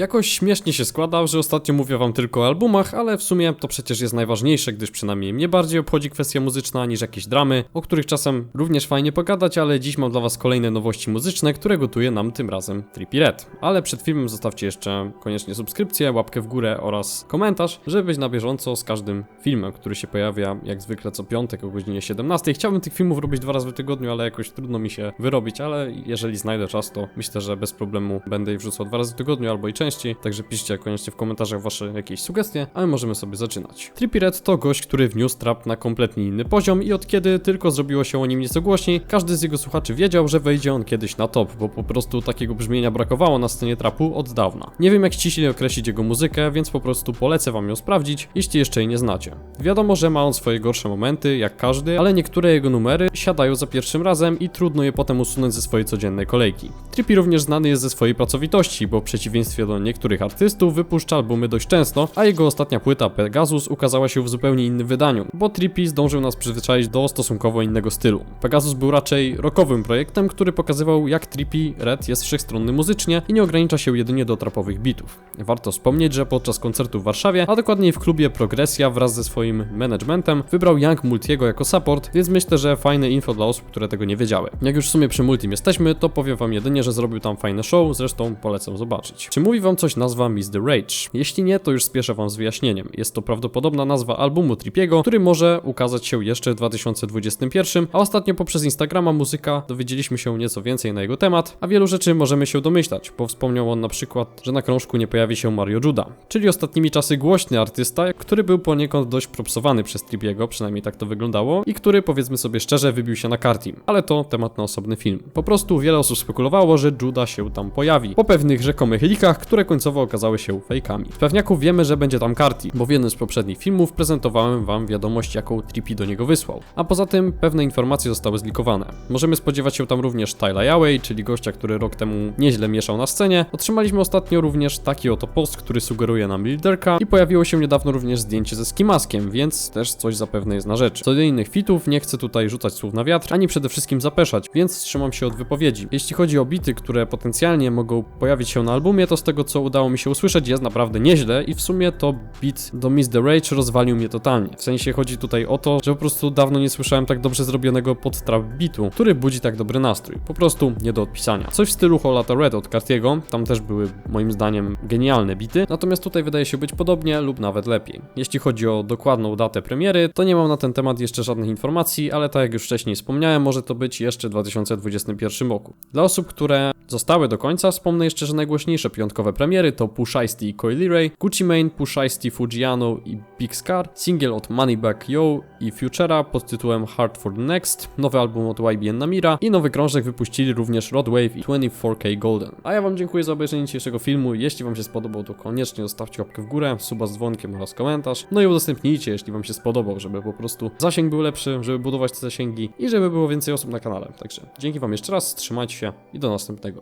Jakoś śmiesznie się składa, że ostatnio mówię wam tylko o albumach, ale w sumie to przecież jest najważniejsze, gdyż przynajmniej mnie bardziej obchodzi kwestia muzyczna niż jakieś dramy, o których czasem również fajnie pogadać, ale dziś mam dla was kolejne nowości muzyczne, które gotuje nam tym razem Trippie Red. Ale przed filmem zostawcie jeszcze koniecznie subskrypcję, łapkę w górę oraz komentarz, żeby być na bieżąco z każdym filmem, który się pojawia jak zwykle co piątek o godzinie 17. Chciałbym tych filmów robić dwa razy w tygodniu, ale jakoś trudno mi się wyrobić, ale jeżeli znajdę czas, to myślę, że bez problemu będę je wrzucał dwa razy w tygodniu albo i częściej, także piszcie koniecznie w komentarzach wasze jakieś sugestie, a my możemy sobie zaczynać. Trippie Red to gość, który wniósł trap na kompletnie inny poziom i od kiedy tylko zrobiło się o nim nieco głośniej, każdy z jego słuchaczy wiedział, że wejdzie on kiedyś na top, bo po prostu takiego brzmienia brakowało na scenie trapu od dawna. Nie wiem jak ściśle określić jego muzykę, więc po prostu polecę wam ją sprawdzić, jeśli jeszcze jej nie znacie. Wiadomo, że ma on swoje gorsze momenty, jak każdy, ale niektóre jego numery siadają za pierwszym razem i trudno je potem usunąć ze swojej codziennej kolejki. Trippie również znany jest ze swojej pracowitości, bo w przeciwieństwie do niektórych artystów wypuszcza albumy dość często, a jego ostatnia płyta Pegasus ukazała się w zupełnie innym wydaniu, bo Trippie zdążył nas przyzwyczaić do stosunkowo innego stylu. Pegasus był raczej rockowym projektem, który pokazywał jak Trippie Red jest wszechstronny muzycznie i nie ogranicza się jedynie do trapowych bitów. Warto wspomnieć, że podczas koncertu w Warszawie, a dokładniej w klubie Progresja wraz ze swoim managementem, wybrał Young Multiego jako support, więc myślę, że fajne info dla osób, które tego nie wiedziały. Jak już w sumie przy Multim jesteśmy, to powiem wam jedynie, że zrobił tam fajne show, zresztą polecam zobaczyć. Czy mówi wam coś nazwa Miss the Rage? Jeśli nie, to już spieszę wam z wyjaśnieniem. Jest to prawdopodobna nazwa albumu Trippiego, który może ukazać się jeszcze w 2021, a ostatnio poprzez Instagrama muzyka dowiedzieliśmy się nieco więcej na jego temat, a wielu rzeczy możemy się domyślać, bo wspomniał on na przykład, że na krążku nie pojawi się Mario Juda, czyli ostatnimi czasy głośny artysta, który był poniekąd dość propsowany przez Trippiego, przynajmniej tak to wyglądało, i który powiedzmy sobie szczerze wybił się na kartim, ale to temat na osobny film. Po prostu wiele osób spekulowało, że Juda się tam pojawi, po pewnych rzekomych likach, które końcowo okazały się fejkami. Z pewniaków wiemy, że będzie tam Karti, bo w jednym z poprzednich filmów prezentowałem wam wiadomość, jaką Trippie do niego wysłał. A poza tym pewne informacje zostały zlikowane. Możemy spodziewać się tam również Tyla Yaway, czyli gościa, który rok temu nieźle mieszał na scenie. Otrzymaliśmy ostatnio również taki oto post, który sugeruje nam liderka i pojawiło się niedawno również zdjęcie ze Skimaskiem, więc też coś zapewne jest na rzeczy. Co do innych fitów, nie chcę tutaj rzucać słów na wiatr, ani przede wszystkim zapeszać, więc wstrzymam się od wypowiedzi. Jeśli chodzi o bity, które potencjalnie mogą pojawić się na albumie, to z tego co udało mi się usłyszeć jest naprawdę nieźle i w sumie to beat do Miss the Rage rozwalił mnie totalnie. W sensie chodzi tutaj o to, że po prostu dawno nie słyszałem tak dobrze zrobionego podtrap bitu, który budzi tak dobry nastrój. Po prostu nie do odpisania. Coś w stylu Holata Red od Cartiego, tam też były moim zdaniem genialne bity, natomiast tutaj wydaje się być podobnie lub nawet lepiej. Jeśli chodzi o dokładną datę premiery, to nie mam na ten temat jeszcze żadnych informacji, ale tak jak już wcześniej wspomniałem, może to być jeszcze w 2021 roku. Dla osób, które zostały do końca, wspomnę jeszcze, że najgłośniejsze piątkowe premiery to Push i Coily Ray, Gucci Mane, Push Fujiano i Big Scar, single od Moneyback Yo i Futura pod tytułem Hard for the Next, nowy album od YBN Namira i nowy krążek wypuścili również Rod Wave i 24K Golden. A ja wam dziękuję za obejrzenie dzisiejszego filmu. Jeśli wam się spodobał, to koniecznie zostawcie łapkę w górę, suba z dzwonkiem oraz komentarz. No i udostępnijcie, jeśli wam się spodobał, żeby po prostu zasięg był lepszy, żeby budować te zasięgi i żeby było więcej osób na kanale. Także dzięki wam jeszcze raz, trzymajcie się i do następnego.